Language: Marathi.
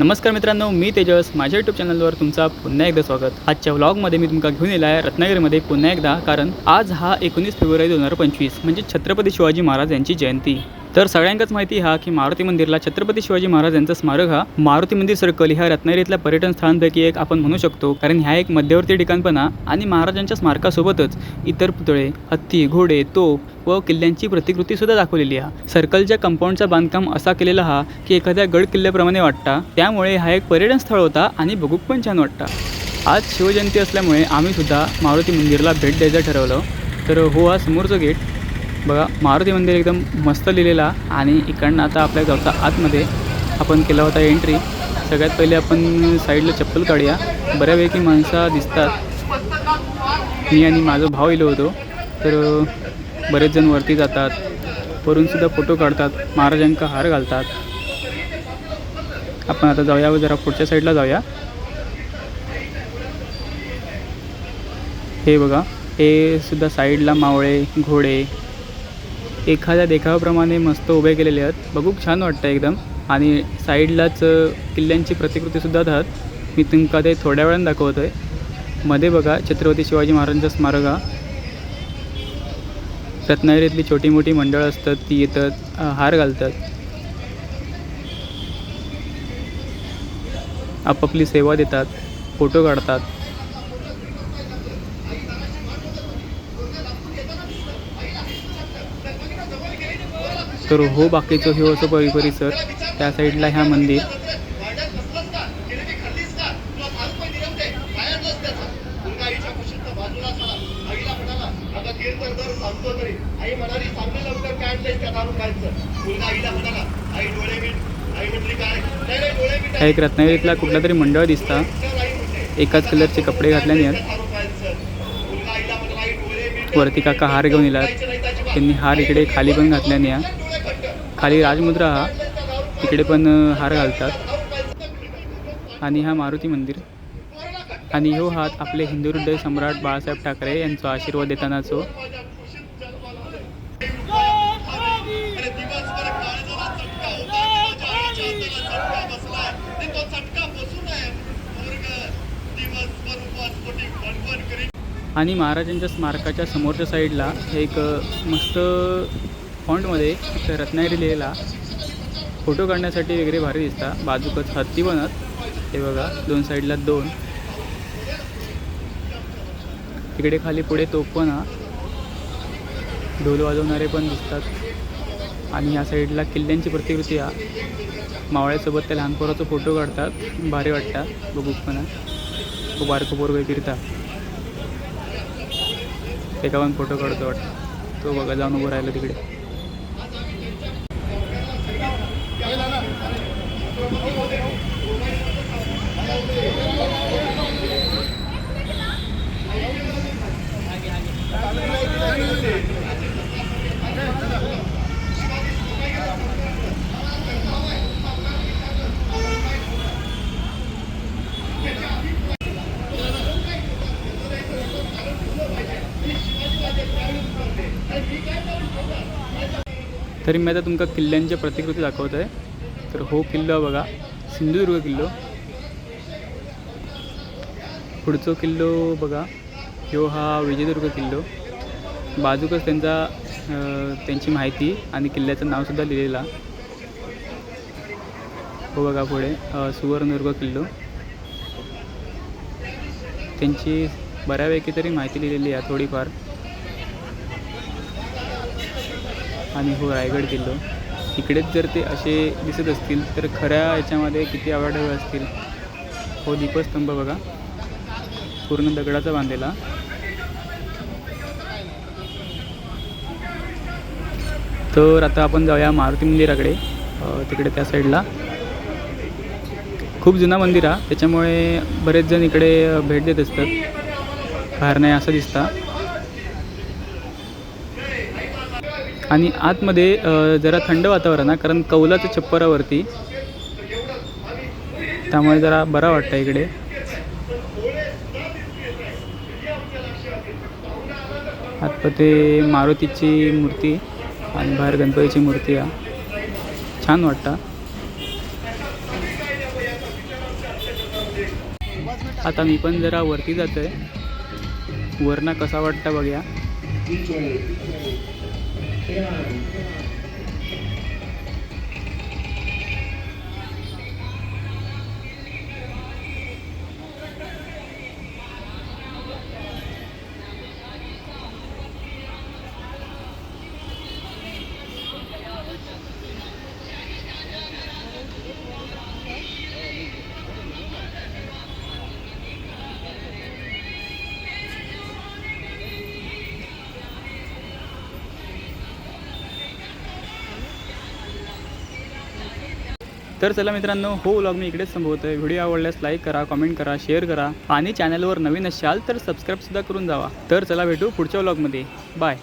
नमस्कार मित्रांनो मी तेजस. माझ्या यूट्यूब चॅनलवर तुमचा पुन्हा एकदा स्वागत. आजच्या व्लॉगमध्ये मी तुमका घेऊन येला आहे रत्नागिरीमध्ये पुन्हा एकदा कारण आज हा एकोणीस फेब्रुवारी दोन हजार पंचवीस म्हणजे छत्रपती शिवाजी महाराज यांची जयंती. तर सगळ्यांकाच माहिती हा की मारुती मंदिरला छत्रपती शिवाजी महाराज यांचं स्मारक हा मारुती मंदिर सर्कल ह्या रत्नागिरीतल्या पर्यटन स्थळांपैकी एक आपण म्हणू शकतो. कारण ह्या एक मध्यवर्ती ठिकाणपणा आणि महाराजांच्या स्मारकासोबतच इतर पुतळे हत्ती घोडे तोफ व किल्ल्यांची प्रतिकृती सुद्धा दाखवलेली आहे. सर्कलच्या कंपाऊंडचा बांधकाम असा केलेला हा की एखाद्या गड किल्ल्याप्रमाणे वाटता. त्यामुळे हा एक पर्यटन स्थळ होता आणि बघूक पण छान वाटता. आज शिवजयंती असल्यामुळे आम्ही सुद्धा मारुती मंदिरला भेट द्यायचं ठरवलं. तर हो हा समोरचं गेट बघा मारुती मंदिर एकदम मस्त लिहिलेला आणि इकडनं आता आपल्या गावचा आतमध्ये आपण केला होता एंट्री सगळ्यात पहिले आपण साईडला चप्पल काढूया. बऱ्यापैकी माणसं दिसतात. मी आणि माझा भाव इलो होतो. तर बरेच जण वरती जातात. वरूनसुद्धा फोटो काढतात. महाराजांका हार घालतात. आपण आता जाऊया व जरा पुढच्या साईडला जाऊया. हे बघा हे सुद्धा साईडला मावळे घोडे एखाद्या देखाव्याप्रमाणे मस्त उभे केलेले आहेत. बघू छान वाटतं एकदम. आणि साईडलाच किल्ल्यांची प्रतिकृतीसुद्धा आहेत मी तुमका ते थोड्या वेळानं दाखवतो आहे मध्ये बघा छत्रपती शिवाजी महाराजांचं स्मारक. हा रत्नागिरीतली छोटी मोठी मंडळं असतात ती येतात हार घालतात. आपापली सेवा देतात फोटो काढतात. तर हो बाकीचं हे असं परी परिसर त्या साईडला ह्या मंदिर. हा एक रत्नागिरीतला कुठला तरी मंडळ दिसता. एकाच कलरचे कपडे घातल्याने आहेत वरती काका हार घेऊन येतात त्यांनी हार इकडे खाली पण घातल्याने या. खाली राजमुद्रा हा. तिकडे पण हार घालतात. आणि हा मारुती मंदिर. आणि हो हात आपले हिंदू हृदय सम्राट बाळासाहेब ठाकरे यांचा आशीर्वाद देतानाचो हो. आणि महाराजांच्या स्मारकाच्या समोरच्या साईडला एक मस्त फॉन्टमध्ये रत्नागिरी लिहिला फोटो काढण्यासाठी वगैरे भारी दिसता. बाजूकच हत्ती पण हे बघा दोन साईडला दोन. तिकडे खाली पुढे तोप पण हा ढोल वाजवणारे पण दिसतात. आणि या साईडला किल्ल्यांची प्रतिकृती हा मावळ्यासोबत त्या लहानपोराचा फोटो काढतात. भारी वाटतात बघू पण. खूप बारको पोरगे फिरता. एका पण फोटो काढतो वाटतं. तो बघा जाऊन उभं राहिलं तिकडे. Ahí está, ahí está, ahí está. तरी मी आता तुमका किल्ल्यांच्या प्रतिकृती दाखवत आहे तर हो किल्लो बघा. सिंधुदुर्ग किल्लो. पुढचो किल्लो बघा. ह्यो हा विजयदुर्ग किल्लो. बाजूकच त्यांचा त्यांची माहिती आणि किल्ल्याचं नावसुद्धा लिहिलेला हो बघा पुढे सुवर्णदुर्ग किल्लो. त्यांची बऱ्यापैकी तरी माहिती लिहिलेली आहे थोडीफार. आणि हो रायगड किल्लो इकडेच जर ते असे दिसत असतील तर खऱ्या याच्यामध्ये किती आवडावे असतील? हो दीपस्तंभ बघा. पूर्ण दगडाचा बांधलेला. तर आता आपण जाऊया मारुती मंदिराकडे. तिकडे त्या साईडला. खूप जुना मंदिर हा. त्याच्यामुळे बरेच जण इकडे भेट देत असतात. बाहेर नाही असं दिसता. आणि आतमध्ये जरा थंड वातावरण आहे कारण कौलाचं छप्परावरती. त्यामुळे जरा बरा वाटतं इकडे. आतमध्ये मारुतीची मूर्ती आणि बाहेर गणपतीची मूर्ती आहे. छान वाटतं. आता मी पण जरा वरती जातो आहे वरनं कसा वाटतं बघूया. Ayan. तर चला मित्रांनो हो व्लॉग मी इकडेच संभवतो आहे व्हिडिओ आवडल्यास लाईक करा कमेंट करा शेअर करा आणि चॅनलवर नवीन असाल तर सबस्क्राईबसुद्धा करून जावा. तर चला भेटू पुढच्या व्लॉगमध्ये बाय